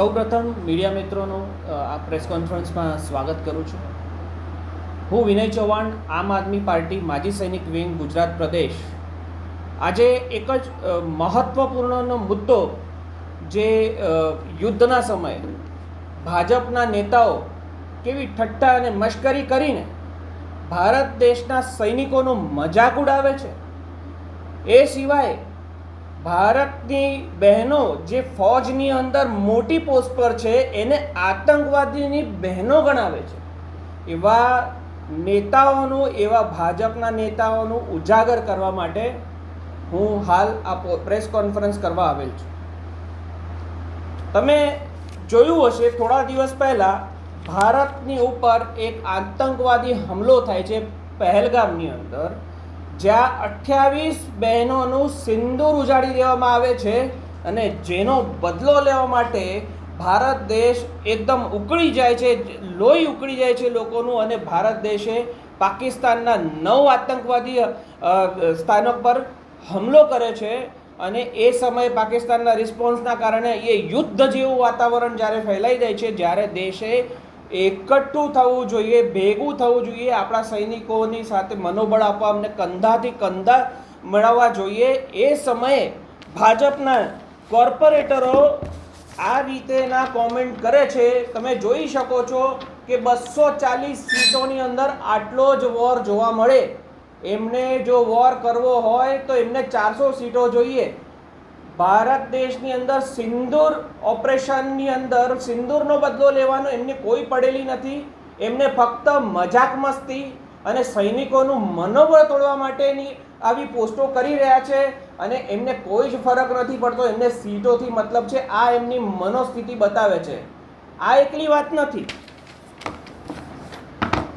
સૌપ્રથમ મીડિયા મિત્રોનું આ પ્રેસ કોન્ફરન્સમાં સ્વાગત કરું છું. હું વિનય ચૌહાણ, આમ આદમી પાર્ટી માજી સૈનિક વિંગ ગુજરાત પ્રદેશ. આજે એક જ મહત્ત્વપૂર્ણનો મુદ્દો જે યુદ્ધના સમયે ભાજપના નેતાઓ કેવી ઠટ્ટા અને મશ્કરી કરીને ભારત દેશના સૈનિકોનો મજાક ઉડાવે છે. એ સિવાય ભારતની બહેનો જે ફોજની અંદર મોટી પોસ્ટ પર છે, એને આતંકવાદીની બહેનો ગણાવે છે. એવા નેતાઓનું, એવા ભાજપના નેતાઓનું ઉજાગર કરવા માટે હું હાલ આ પ્રેસ કોન્ફરન્સ કરવા આવેલ છું. તમે જોયું હશે, થોડા દિવસ પહેલાં ભારતની ઉપર એક આતંકવાદી હુમલો થાય છે, પહેલગામની અંદર. જ્યાં અઠ્યાવીસ બહેનોનું સિંદૂર ઉજાડી દેવામાં આવે છે અને જેનો બદલો લેવા માટે ભારત દેશ એકદમ ઉકળી જાય છે, લોહી ઉકળી જાય છે લોકોનું અને ભારત દેશે પાકિસ્તાનના નવ આતંકવાદી સ્થાનો પર હુમલો કરે છે અને એ સમયે પાકિસ્તાનના રિસ્પોન્સના કારણે એ યુદ્ધ જેવું વાતાવરણ જ્યારે ફેલાઈ જાય છે, જ્યારે દેશે એકઠું થવું જોઈએ, ભેગું થવું જોઈએ, આપણા સૈનિકોની સાથે મનોબળ આપવા, અમને કંધાથી કંધા મેળવવા જોઈએ. એ સમયે ભાજપના કોર્પોરેટરો આ રીતેના કોમેન્ટ કરે છે. તમે જોઈ શકો છો કે બસો ચાલીસ સીટોની અંદર આટલો જ વોર જોવા મળે. એમને જો વોર કરવો હોય તો એમને ચારસો સીટો જોઈએ. ભારત દેશની અંદર સિંદૂર ઓપરેશનની અંદર સિંદૂરનો બદલો લેવાનો એમને કોઈ પડેલી નથી. એમને ફક્ત મજાક મસ્તી અને સૈનિકોનું મનોબળ તોડવા માટેની આવી પોસ્ટો કરી રહ્યા છે અને એમને કોઈ જ ફરક નથી પડતો. એમને સીટોથી મતલબ છે આ એમની મનોસ્થિતિ બતાવે છે. આ એકલી વાત નથી.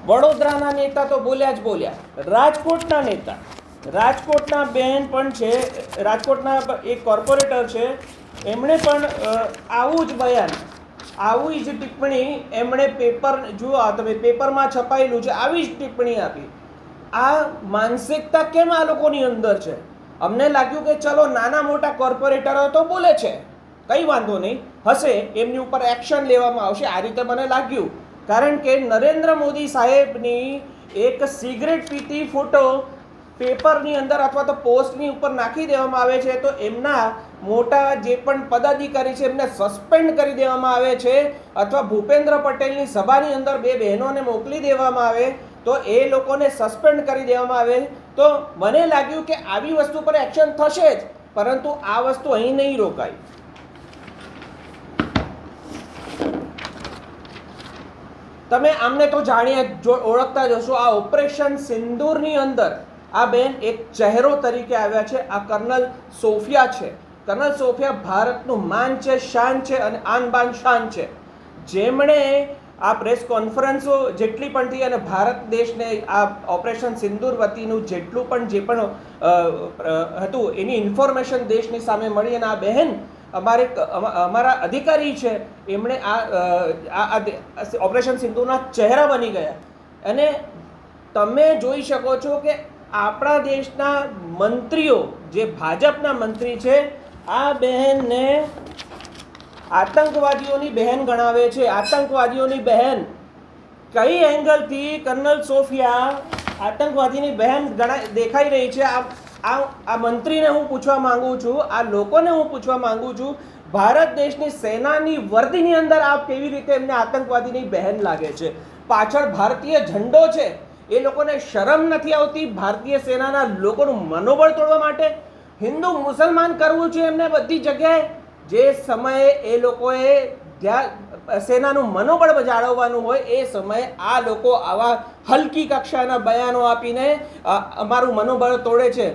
વડોદરાના નેતા તો બોલ્યા જ બોલ્યા. રાજકોટના નેતા રાજકોટના બેન પણ છે, રાજકોટના એક કોર્પોરેટર છે, એમણે પણ આવું જ બયાન, આવી જ ટિપ્પણી એમણે પેપર, જુઓ તમે, પેપરમાં છપાયેલું છે, આવી જ ટિપ્પણી આપી. આ માનસિકતા કેમ આ લોકોની અંદર છે? અમને લાગ્યું કે ચલો નાના મોટા કોર્પોરેટરો તો બોલે છે, કંઈ વાંધો નહીં, હશે, એમની ઉપર એક્શન લેવામાં આવશે, આ રીતે મને લાગ્યું. કારણ કે નરેન્દ્ર મોદી સાહેબની એક સિગરેટ પીતી ફોટો પેપરની અંદર અથવા તો પોસ્ટની ઉપર નાખી દેવામાં આવે છે, તો એમના મોટા જે પણ પદાધિકારી છે, એમને સસ્પેન્ડ કરી દેવામાં આવે છે અથવા ભૂપેન્દ્ર પટેલની સભાની અંદર બે બહેનોને મોકલી દેવામાં આવે, તો એ લોકોને સસ્પેન્ડ કરી દેવામાં આવે. તો મને લાગ્યું કે આવી વસ્તુ પર એક્શન થશે જ, પરંતુ આ વસ્તુ અહીં નહીં રોકાય. તમે આમને તો જાણીએ જો ઓળખતા જ હશો, આ ઓપરેશન સિંદૂરની અંદર આ બેન એક ચહેરો તરીકે આવ્યા છે. આ કર્નલ સોફિયા છે. કર્નલ સોફિયા ભારતનું માન છે, શાન છે અને આન બાન શાન છે. જેમણે આ પ્રેસ કોન્ફરન્સો જેટલી પણ થઈ અને ભારત દેશને આ ઓપરેશન સિંદૂર વતીનું જેટલું પણ જે પણ હતું, એની ઇન્ફોર્મેશન દેશની સામે મળી અને આ બહેન અમારે અમારા અધિકારી છે. એમણે આ ઓપરેશન સિંધુના ચહેરા બની ગયા. અને તમે જોઈ શકો છો કે આપણા દેશના મંત્રીઓ, જે ભાજપના મંત્રી છે, આ બહેનને આતંકવાદીઓની બહેન ગણાવે છે. આતંકવાદીઓની બહેન કઈ એંગલથી કર્નલ સોફિયા આતંકવાદીની બહેન ગણા, દેખાઈ રહી છે? આ આ મંત્રીને હું પૂછવા માંગુ છું, આ લોકોને હું પૂછવા માંગુ છું, ભારત દેશની સેનાની વર્દીની અંદર આપ કેવી રીતે એમને આતંકવાદીની બહેન લાગે છે? પાછળ ભારતીય ઝંડો છે. એ લોકોને શરમ નથી આવતી ભારતીય સેનાના લોકોનું મનોબળ તોડવા માટે? હિન્દુ મુસલમાન કરવું છે એમને બધી જગ્યાએ? જે સમયે એ લોકોએ ધ્યાન સેનાનું મનોબળ જાળવવાનું હોય, એ સમયે આ લોકો આવા હલકી કક્ષાના બયાનો આપીને અમારું મનોબળ તોડે છે.